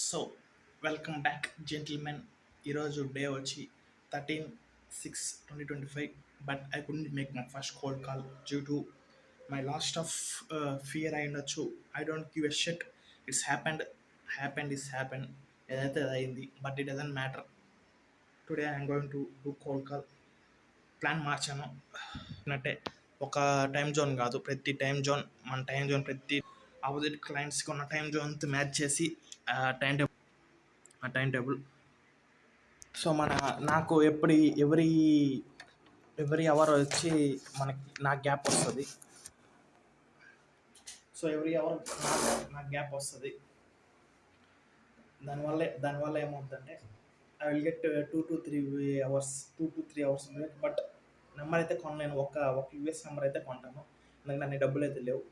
So welcome back gentlemen ఈరోజు day వచ్చి thirteen six twenty twenty five but I could make my first cold call due to my last of fear అయి ఉండొచ్చు. I don't give a shit it's happened happened is happened ఏదైతే అది అయింది but it doesn't matter today I'm going to do cold call plan మార్చాను. అంటే ఒక time zone కాదు ప్రతి టైం జోన్ మన టైం జోన్ ప్రతి ఆపోజిట్ క్లయింట్స్కి ఉన్న టైం జోన్తో మ్యాచ్ చేసి టైం టేబుల్ ఆ టైం టేబుల్ సో మన నాకు ఎప్పుడు ఎవరి ఎవరి అవర్ వచ్చి మనకి నాకు గ్యాప్ వస్తుంది. సో ఎవరి అవర్ నాకు గ్యాప్ వస్తుంది. దానివల్ల దానివల్ల ఏమవుతుందంటే I will get two to three hours two to three hours but number అయితే కొనలేను. ఒక ఒక యూఎస్ నెంబర్ అయితే కొంటాను. ఎందుకంటే అన్ని డబ్బులు అయితే లేవు.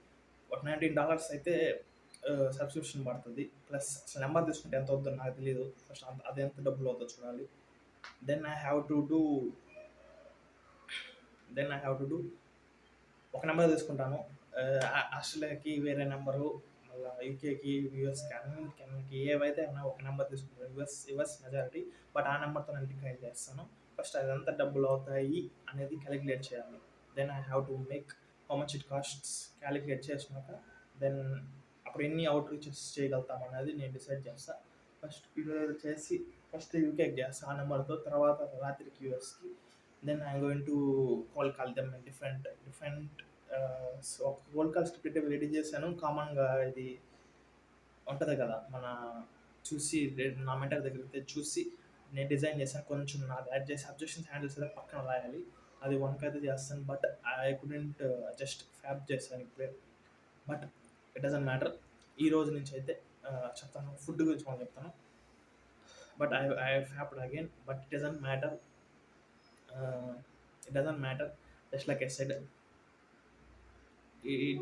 నైన్టీన్ డాలర్స్ అయితే సబ్స్క్రిప్షన్ పడుతుంది. ప్లస్ అసలు నెంబర్ తీసుకుంటే ఎంత అవుతుందో నాకు తెలియదు ఫస్ట్ అంత అది ఎంత డబ్బులు అవుతుందో చూడాలి. Then I have to do then I have to do ఒక నెంబర్ తీసుకుంటాను. ఆస్ట్రేలియాకి వేరే నెంబరు మళ్ళీ యూకేకి యూఎస్కి అన్నిటికి ఏవైతే ఉన్నా ఒక నెంబర్ తీసుకుంటాను. యుఎస్ యుఎస్ మెజారిటీ బట్ ఆ నెంబర్తో నేను డిక్లైన్ చేస్తాను. ఫస్ట్ అది ఎంత డబ్బులు అవుతాయి అనేది క్యాలిక్యులేట్ చేయాలి. Then I have to make how much it costs calculate చేసినాక దెన్ అప్పుడు ఎన్ని అవుట్ రీచెస్ చేయగలుగుతాం అనేది నేను డిసైడ్ చేస్తాను ఫస్ట్ ఈరోజు చేసి ఫస్ట్ యూకేకి చేస్తాను ఆ నెంబర్తో తర్వాత రాత్రికి యూఎస్కి then I going to call call them different different ఒక కోల్ కాల్ స్క్రిప్ట్ రెడీ చేశాను. కామన్గా ఇది ఉంటుంది కదా మన చూసి నా మెంటర్ దగ్గరికి చూసి నేను డిజైన్ చేశాను. కొంచెం నాకు యాడ్ చేసి అబ్జెక్షన్స్ హ్యాండిల్స్ అయితే పక్కన రాయాలి. అది వంక అయితే చేస్తాను but I couldn't just fap చేస్తాను ఇప్పుడే. బట్ ఇట్ డజంట్ మ్యాటర్ ఈ రోజు నుంచి అయితే చెప్తాను ఫుడ్ గురించి మనం చెప్తాను. But I I fapped again but it doesn't matter it doesn't matter just like as said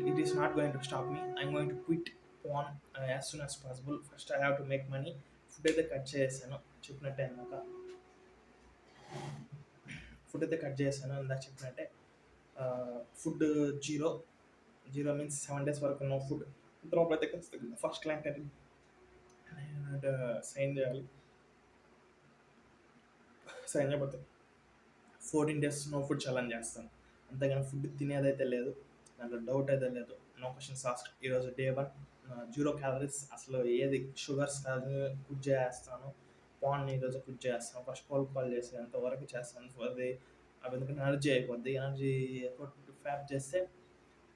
it is not going to stop me I'm going to quit on as soon as possible first I have to make money food అయితే cut చేసేసాను చెప్పినట్టే అన్నాక. Food అయితే cut చేశాను. ఇందాక చెప్పినట్టే. Food zero zero means seven days వరకు no food లోపల అయితే ఖచ్చితంగా ఫస్ట్ క్లయింట్ అయితే సైన్ చేయాలి. Sign చేయబోతే fourteen days no food challenge చేస్తాను. అంతేగాని ఫుడ్ తినేదైతే లేదు. దాంట్లో డౌట్ అయితే లేదు. నో క్వశ్చన్స్ ఆస్క్ ఈరోజు డే వన్ జీరో క్యాలరీస్ అసలు ఏది షుగర్స్ కాదు కుక్ చేస్తాను పాన్ ఈరోజు కుక్ చేస్తాను ఫస్ట్ కాల్ కాల్ చేసి అంతవరకు చేస్తాను అది అవి ఎందుకంటే ఎనర్జీ అయిపోద్ది. ఎనర్జీ ఫ్యాప్ చేస్తే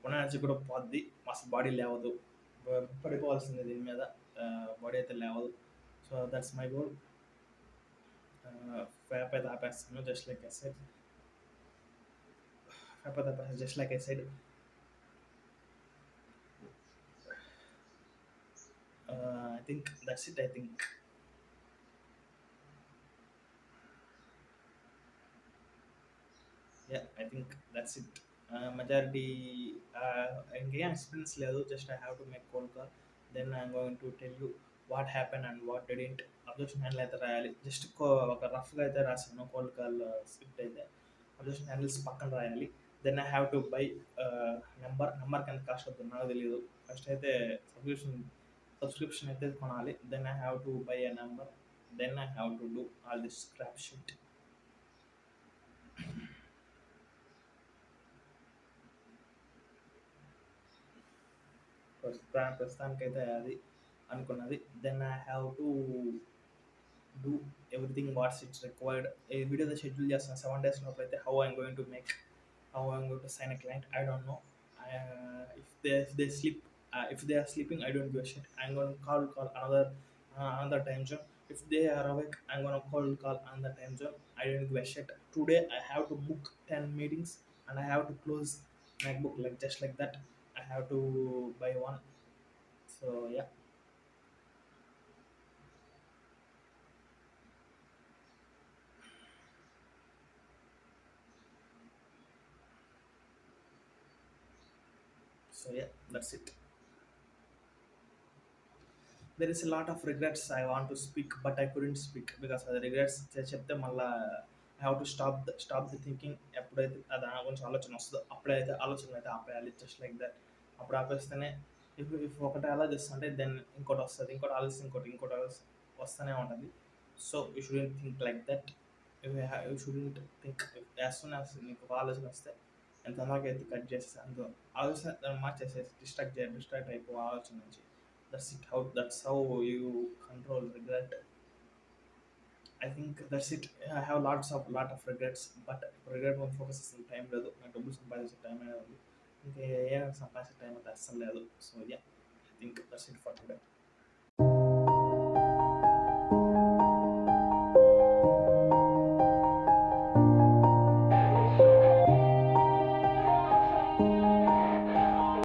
ఉన్న ఎనర్జీ కూడా పోద్ది. అసలు బాడీ లేవదు. పడిపోవాల్సింది దీని మీద. బాడీ అయితే లేవదు. So that's my goal fap అయితే ఆపేస్తాను. Just like I side fap అయితే ఆపేస్తాను. Just like I side I think that's it I think yeah I think that's it majority ఇంకేం ఎక్స్పీరియన్స్ లేదు just I have to make cold call then I'm going to tell you what happen and what didn't objection handle అయితే రాయాలి. Just ఒక రఫ్గా అయితే రాసాను cold call script అయితే. Objection handles పక్కన రాయాలి. Then I have to buy number నెంబర్కి ఎంత కాస్ట్ అవుతుంది నాకు తెలియదు ఫస్ట్ అయితే సబ్స్క్రిప్షన్ సబ్స్క్రిప్షన్ అయితే కొనాలి. Then I have to buy a number then I have to do all this scrap sheet ప్రస్తుతానికైతే అది అనుకున్నది. Then I have to do everything what's it's required a video schedule చేస్తాను seven days లోపల అయితే how I'm going to make how I'm going to sign a client I don't know if they if they sleep if they are sleeping I don't give shit I'm gonna call call another another time zone if they are awake i'm gonna call call on the time zone. I didn't give a shit. Today i have to book 10 meetings and i have to close macbook like just like that. Have to buy one so yeah so yeah that's it there is a lot of regrets i want to speak but i couldn't speak because అది regrets చెప్తే మళ్ళా I have to stop the stop the thinking ఎప్పుడైతే దాని గురించి ఆలోచన వస్తుందో అప్పుడైతే ఆలోచన అయితే ఆపేయాలి జస్ట్ లైక్ దట్ అప్పుడు ఆపేస్తేనే ఇఫ్ ఇఫ్ ఒకటి ఆలోచిస్తుంటే దెన్ ఇంకోటి వస్తుంది ఇంకోటి ఆలోచిస్తే ఇంకోటి ఇంకోటి వస్తూనే ఉంటుంది so you shouldn't think like that you shouldn't think as soon as నీకు ఆలోచన వస్తే ఎంత తొందరగా అయితే కట్ చేస్తే అంత ఆలోచన మార్చేసేసి డిస్ట్రాక్ట్ చేయాలి డిస్ట్రాక్ట్ అయిపో ఆలోచన నుంచి that's it how that's how you control regret I think that's it I have lots of lot of regrets but regret focus చేసిన టైం లేదు నాకు డబ్బులు సంపాదించే టైం అనేది ఉంది ఇంకా ఏ సంపాదించే టైం అయితే అస్సలు లేదు so yeah I think that's it for today